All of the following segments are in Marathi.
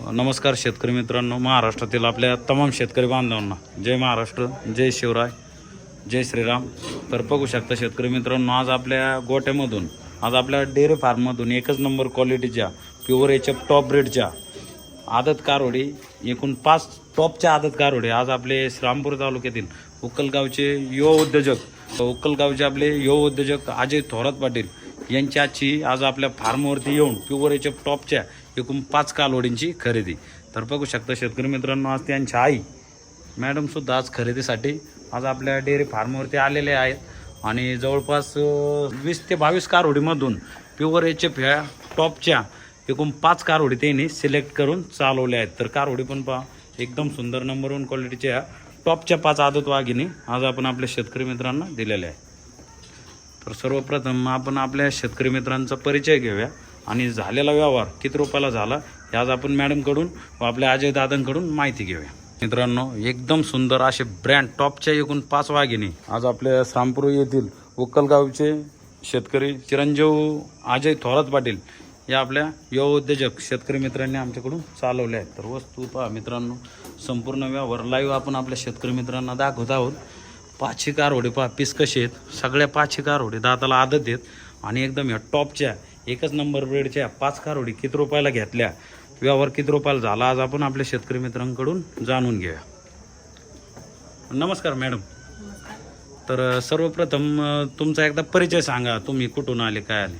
नमस्कार शेतकरी मित्रांनो महाराष्ट्रातील आपल्या तमाम शेतकरी बांधवांना. जय महाराष्ट्र जय शिवराय जय श्रीराम. तर बघू शकता शेतकरी मित्रांनो आज आपल्या गोट्यामधून आज आपल्या डेअरी फार्ममधून एकच नंबर क्वालिटीच्या प्युअर एच एफ टॉप ब्रेडच्या आदत कारोडी एकूण पाच टॉपच्या आदत कारोडी आज आपले श्रामपूर तालुक्यातील उक्कलगावचे युवा उद्योजक उक्कलगावचे आपले युवा उद्योजक अजय थोरात पाटील यांची आजची आज आपल्या फार्मवरती येऊन प्युअर एच एफ टॉपच्या एकूण पाच कालोडींची खरेदी. तर बघू शकता शेतकरी मित्रांनो आज त्यांची आई मॅडमसुद्धा आज खरेदीसाठी आज आपल्या डेअरी फार्मवरती आलेले आहेत. आणि जवळपास वीस ते बावीस कारहोडीमधून प्युअर एच एफ ह्या टॉपच्या एकूण पाच कारवडी त्यांनी सिलेक्ट करून चालवल्या आहेत. तर कारवडी पण पहा एकदम सुंदर नंबर वन क्वालिटीच्या टॉपच्या पाच आदत वाघिणी आज आपण आपल्या शेतकरी मित्रांना दिलेल्या आहे तर सर्वप्रथम आपण आपल्या शेतकरी मित्रांचा परिचय घेऊया. आणि झालेला व्यवहार किती रुपयाला झाला हे आज आपण मॅडमकडून व आपल्या अजय दादांकडून माहिती घेऊया. मित्रांनो एकदम सुंदर असे ब्रँड टॉपच्या एकूण पाच वाघिणी. आज आपल्या श्रामपूर येथील उक्कलगावचे शेतकरी चिरंजीव अजय थोरात पाटील या आपल्या युवा उद्योजक शेतकरी मित्रांनी आमच्याकडून चालवल्या आहेत. तर वस्तू पहा मित्रांनो संपूर्ण व्यवहार लाईव्ह आपण आपल्या शेतकरी मित्रांना दाखवत आहोत. पाचशे कारवडे पहा पीस कसे आहेत. सगळ्या पाचशे कारवडे दाताला आदत आहेत. आणि एकदम या टॉपच्या एकच नंबर ब्रेडच्या पाच कार होडी किती रुपयाला घेतल्या? व्यवहार किती रुपयाला झाला? आज आपण आपल्या शेतकरी मित्रांकडून जाणून घेऊया. नमस्कार मॅडम. तर सर्वप्रथम तुमचा एकदा परिचय सांगा. तुम्ही कुठून आले काय आले?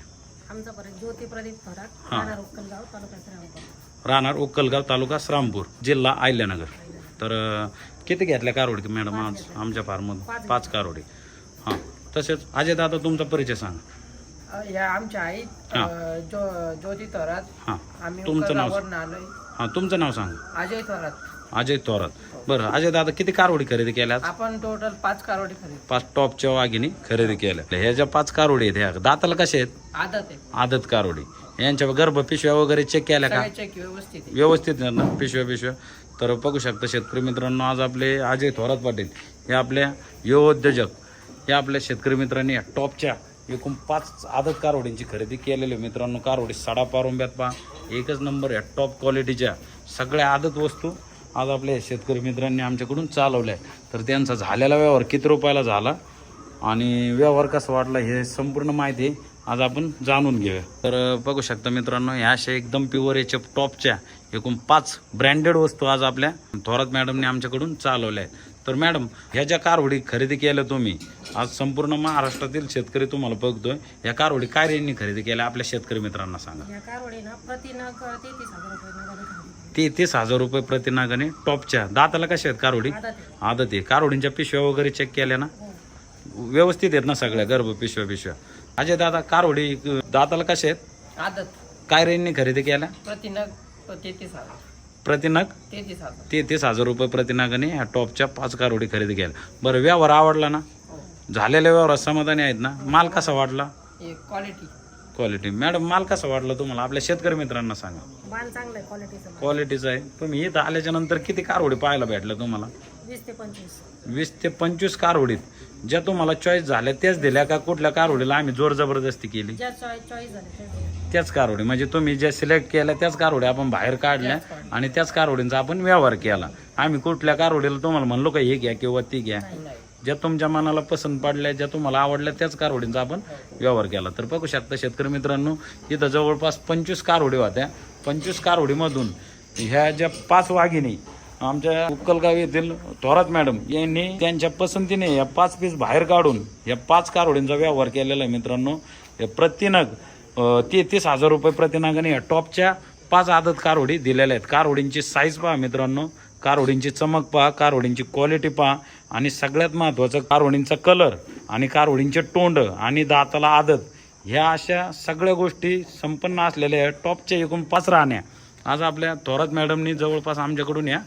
हा. राहणार उक्कलगाव तालुका श्रामपूर जिल्हा आयल्यानगर तर किती घेतल्या कारवडी मॅडम आज आमच्या फार्ममधून? पाच पाच कारवडी हां. तसेच अजय दादा तुमचा परिचय सांगा. या आमच्या हा. अ, जो ज्योती थोरात हां. आम्ही तुमचं नाव उकरगाववरून आलोय हां तुमचं नाव सांगा. अजय थोरात. अजय थोरात. बरं अजय दादा किती कारवडी खरेदी केल्या आज? आपण टोटल पाच कारोडी खरेदी. पाच टॉपच्या वाघिणी खरेदी केल्या ह्या ज्या पाच कारवडी आहेत ह्या दाताला कशा आहेत? आदत आहे. आदत कारवडी. यांच्या गर्भ पिशव्या वगैरे चेक केल्या का? व्यवस्थित आहे. व्यवस्थित ना पिशव्या पिशव्या. तर बघू शकता शेतकरी मित्रांनो आज आपले अजय थोरात पाटील हे आपल्या युवा उद्योजक या आपल्या शेतकरी मित्रांनी या टॉपच्या एकूण पाच आदत कारवडींची खरेदी केलेली. मित्रांनो कारवडी साडा पारुंब्यात पहा. एकच नंबर या टॉप क्वालिटीच्या सगळ्या आदत वस्तू आज आपल्या शेतकरी मित्रांनी आमच्याकडून चालवल्या तर त्यांचा झालेला व्यवहार किती रुपयाला झाला आणि व्यवहार कसा वाटला हे संपूर्ण माहिती आज आपण जाणून घेऊया. तर बघू शकता मित्रांनो ह्या अशा एकदम प्युअर एच टॉपच्या एकूण पाच ब्रँडेड वस्तू आज आपल्या थोरात मॅडमने आमच्याकडून चालवल्या आहेत. तर मॅडम ह्या ज्या कारवडी खरेदी केल्या तुम्ही आज संपूर्ण महाराष्ट्रातील शेतकरी तुम्हाला बघतोय या कारवडी काय रेंजनी खरेदी केल्या. आपल्या शेतकरी मित्रांना सांगा. या प्रतिनग तेहतीस हजार रुपये नगाने हजार प्रतिनागाने टॉपच्या. दाताला कशा आहेत कारवडी? आदत आहे. आदत आहे. कारवडींच्या पिशव्या वगैरे चेक केल्या ना? हो. व्यवस्थित आहेत ना सगळ्या गर्भ पिशव्या पिशव्या. अजय दादा कारवडी अ, दाताला कशा आहेत? आदत. काय रेंजने खरेदी केल्या? प्रतिनग तेहतीस हजार. प्रतिनग? तेहतीस हजार. ते तीस हजार रुपये प्रतिनागाने ह्या टॉपच्या पाच कारवडी खरेदी केल्या. बरं व्यवहार आवडला ना? हो. झालेल्या व्यवहारात समाधानी आहेत ना? माल कसा वाटला एक क्वालिटी क्वालिटी मॅडम माल कसा वाटला तुम्हाला? आपल्या शेतकरी मित्रांना सांगा. बाण चांगलं आहे क्वालिटीचं क्वालिटीचा आहे. तुम्ही इथं आल्याच्यानंतर किती कारवडी पाहायला भेटल्या तुम्हाला? वीस ते पंचवीस. वीस ते पंचवीस कारवडीत ज्या तुम्हाला चॉईस झाल्या त्याच दिल्या का कुठल्या कारवडीला आम्ही जोर जबरदस्ती केली? ज्या चॉईस चॉईस झाले ते दिले. त्याच कारवडी म्हणजे तुम्ही ज्या सिलेक्ट केल्या त्याच कारवडी आपण बाहेर काढल्या. आणि त्याच कारवडींचा आपण व्यवहार केला. आम्ही कुठल्या कारवडीला तुम्हाला म्हणलो का हे घ्या किंवा ती घ्या. ज्या तुमच्या मनाला पसंत पडल्या ज्या तुम्हाला आवडल्या त्याच कारवडींचा आपण व्यवहार केला. तर बघू शकता शेतकरी मित्रांनो इथं जवळपास पंचवीस कारवडी होत्या. पंचवीस कारवडीमधून ह्या ज्या पाच वाघिणी आमच्या उक्कलगाव येथील थोरात मॅडम यांनी त्यांच्या पसंतीने या पाच पीस बाहेर काढून या पाच कारवडींचा व्यवहार केलेला आहे मित्रांनो. या प्रतिनग तेहतीस हजार रुपये प्रतिनागाने या टॉपच्या पाच आदत कारवडी दिलेल्या आहेत. कारवडींची साईज पहा मित्रांनो. कारवडींची चमक पहा कारवडींची क्वालिटी पहा. आणि सगळ्यात महत्त्वाचं कारवडींचा कलर आणि कारवडींचे तोंड आणि दाताला आदत. ह्या अशा सगळ्या गोष्टी संपन्न असलेल्या आहेत. टॉपच्या एकूण पाच राहण्या आज आपल्या थोरात मॅडमनी जवळपास आमच्याकडून या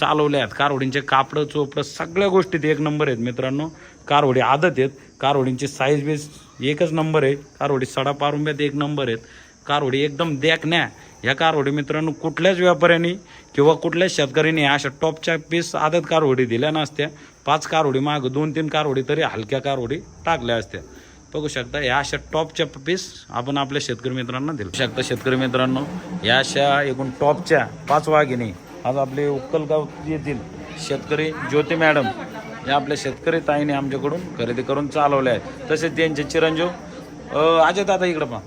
चालवल्या आहेत. कारवडींचे कापडं चोपडं सगळ्या गोष्टीत एक नंबर आहेत मित्रांनो. कारवडी आदत आहेत. कारवडींची साईज बीज एकच नंबर आहे. कारवडी सडा पारुंब्यात एक नंबर आहेत. कारवडी एकदम देखण्या या कारवडी मित्रांनो कुठल्याच व्यापाऱ्यांनी किंवा कुठल्याच शेतकऱ्यांनी अशा टॉपच्या पीस आदत कारवडी दिल्या नसत्या. पाच कारवडी माग दोन तीन कारवडी तरी हलक्या कारवडी टाकल्या असत्या. बघू शकता या अशा टॉपच्या पीस आपण आपल्या शेतकरी मित्रांना दिलं शकता शेतकरी मित्रांनो या अशा एकूण टॉपच्या पाच वाघिणी आज आपले उक्कलगाव येथील शेतकरी ज्योती मॅडम या आपल्या शेतकरी ताईने आमच्याकडून खरेदी करून चालवल्या आहेत. तसेच त्यांचे चिरंजीव अजय दादा इकडं पहा.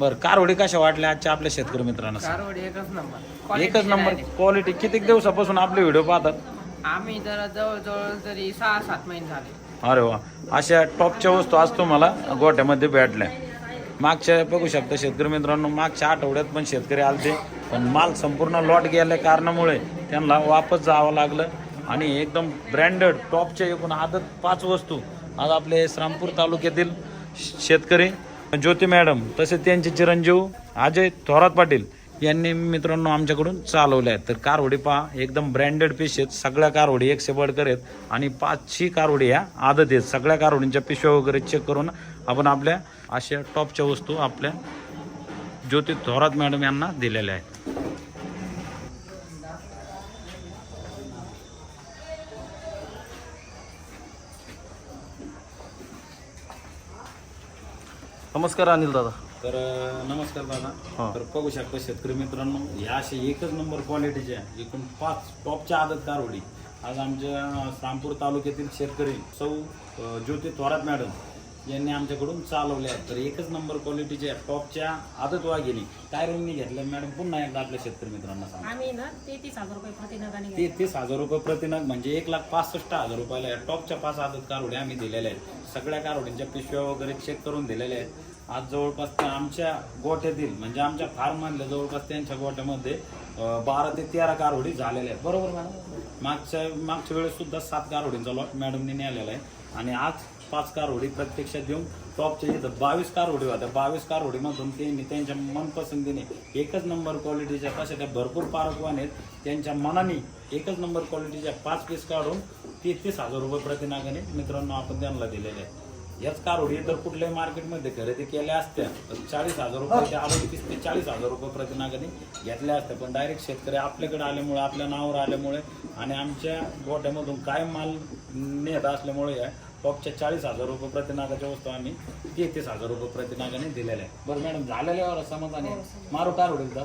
बरं कारवडी कशा वाटल्या आजच्या आपल्या शेतकरी मित्रांना? कारवडी एकच नंबर. एकच नंबर. क्वालिटी किती दिवसापासून आपले व्हिडिओ पाहतात? आम्ही जरा जवळजवळ तरी सहा सात महिने झाले. अरे वा. अशा टॉपच्या वस्तू आज तुम्हाला गोठ्यामध्ये भेटल्या. मागच्या बघू शकता शेतकरी मित्रांनो मागच्या आठवड्यात पण शेतकरी आलते पण माल संपूर्ण लॉट गेल्या कारणामुळे त्यांना वापस जावं लागलं. आणि एकदम ब्रँडेड टॉपच्या एकूण आदत पाच वस्तू आज आपले श्रामपूर तालुक्यातील शेतकरी ज्योती मॅडम तसेच त्यांचे चिरंजीव अजय थोरात पाटील यांनी मित्रांनो आमच्याकडून चालवल्या आहेत. तर कारवडी पहा एकदम ब्रँडेड पीस आहेत. सगळ्या कारवडी एकशे बडकर आहेत. आणि पाचशे कारवडी ह्या आदत आहेत. सगळ्या कारवडींच्या पिशव्या वगैरे चेक करून आपण आपल्या अशा टॉपच्या वस्तू आपल्या ज्योती थोरात मॅडम यांना दिलेल्या आहेत. नमस्कार अनिल दादा. तर नमस्कार दादा. तर बघू शकता शेतकरी मित्रांनो या अशा एकच नंबर क्वालिटीच्या एकूण पाच टॉपच्या आदत कारवडी. आज आमच्या श्रामपूर तालुक्यातील शेतकरी सौ अ, ज्योती थोरात मॅडम यांनी आमच्याकडून चालवल्या आहेत. तर एकच नंबर क्वालिटीच्या टॉपच्या आदत वाघिणी. काय रेंजनी घेतल्या? मॅडम पुन्हा एकदा आपल्या शेतकरी मित्रांना सांगा आम्ही ना तेहतीस हजार रुपये प्रतिनगाने ते घेतले. तीस हजार रुपये प्रतिनग म्हणजे एक लाख पासष्ट हजार रुपयाला या टॉपच्या पाच आदत कारवड्या आम्ही दिलेल्या आहेत. सगळ्या कारवडींच्या पिशव्या वगैरे चेक करून दिलेल्या आहेत. आज जवळपास त्या आमच्या गोठ्यातील म्हणजे आमच्या फार्म मधल्या जवळपास त्यांच्या गोठ्यामध्ये अं, बारा ते तेरा कारवडी झालेल्या आहेत. बरोबर मॅडम? मागच्या मागच्या वेळेस सुद्धा सात कारवडींचा लॉट मॅडमने नेलेला आहे. आणि आज पाच कार होडी प्रत्यक्षात देऊन टॉपच्या इथं बावीस कार होडी होत्या. बावीस कार होडीमधून त्यांनी त्यांच्या मनपसंतीने एकच नंबर क्वालिटीच्या तशा त्या भरपूर पारकवान आहेत त्यांच्या मनाने एकच नंबर क्वालिटीच्या पाच पीस काढून तेहतीस हजार रुपये प्रतिनागाने मित्रांनो आपण त्यांना दिलेले आहे याच कारवडी तर कुठल्याही मार्केटमध्ये खरेदी केल्या असत्या तर चाळीस हजार रुपये आरोग्य तीस ते चाळीस हजार रुपये प्रतिनागाने घेतल्या असत्या. पण डायरेक्ट शेतकरी आपल्याकडे आल्यामुळे आपल्या नावावर आल्यामुळे आणि आमच्या गोठ्यामधून काय माल नेत असल्यामुळे टॉपच्या चाळीस हजार रुपये प्रतिनागाच्या वस्तू आम्ही तेहतीस हजार रुपये प्रतिनागाने दिलेल्या आहे बरं मॅडम झालेल्यावर समाधान आहे मारू कार उडेल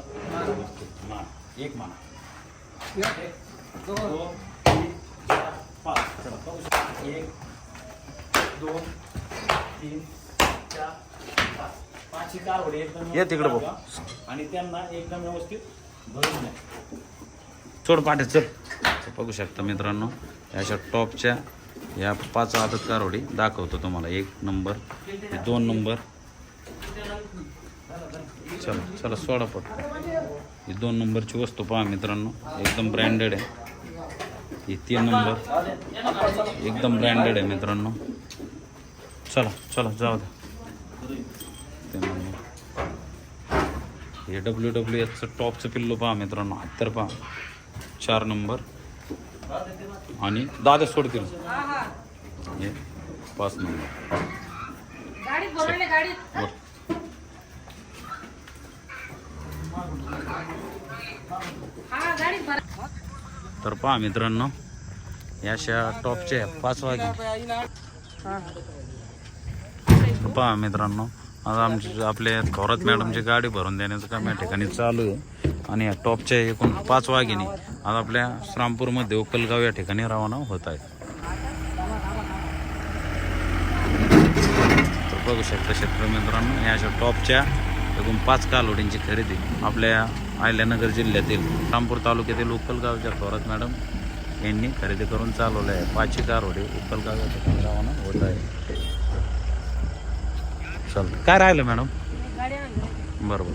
मार. एक माना. दोन तीन चार पाच. चला, पाहू शकता. एक दोन तीन चार पाच. पाचही कारवडी एकदम ये तिकडे बघू. आणि त्यांना एकदम व्यवस्थित भरून द्या. सोड पाठे चल बघू शकता मित्रांनो या अशा टॉपच्या या पाच आदत कारवडी दाखवतो तुम्हाला. एक नंबर हे दोन नंबर. चला चला सोडा पटकन. ही दोन नंबरची वस्तू पहा मित्रांनो. एकदम ब्रँडेड आहे. ही तीन नंबर. एकदम ब्रँडेड आहे मित्रांनो. चला चला जाऊ द्या. तीन नंबर. हे डब्ल्यू डब्ल्यू एचचं टॉपचं पिल्लू पहा मित्रांनो. हत्तर पहा. चार नंबर. आणि दादा सोडतील हे पाच नंबर हा तर पहा मित्रांनो या अशा टॉपच्या पाच वागे तर पहा मित्रांनो आज आमची आपल्या थोरात मॅडमची गाडी भरून देण्याचं काम या ठिकाणी चालू आहे. आणि या टॉपच्या एकूण पाच वाघिणी आज आपल्या श्रामपूरमध्ये उकलगाव या ठिकाणी रवाना होत आहेत. तर बघू शकता शेतकरी मित्रांनो या अशा टॉपच्या एकूण पाच कालोडींची खरेदी आपल्या अहिल्यानगर जिल्ह्यातील रामपूर तालुक्यातील उकलगावच्या थोरात मॅडम यांनी खरेदी करून चालवलं आहे पाचशे कारवडी उकलगाव या ठिकाणी रवाना होत आहे चल काय राहिलं मॅडम? बरोबर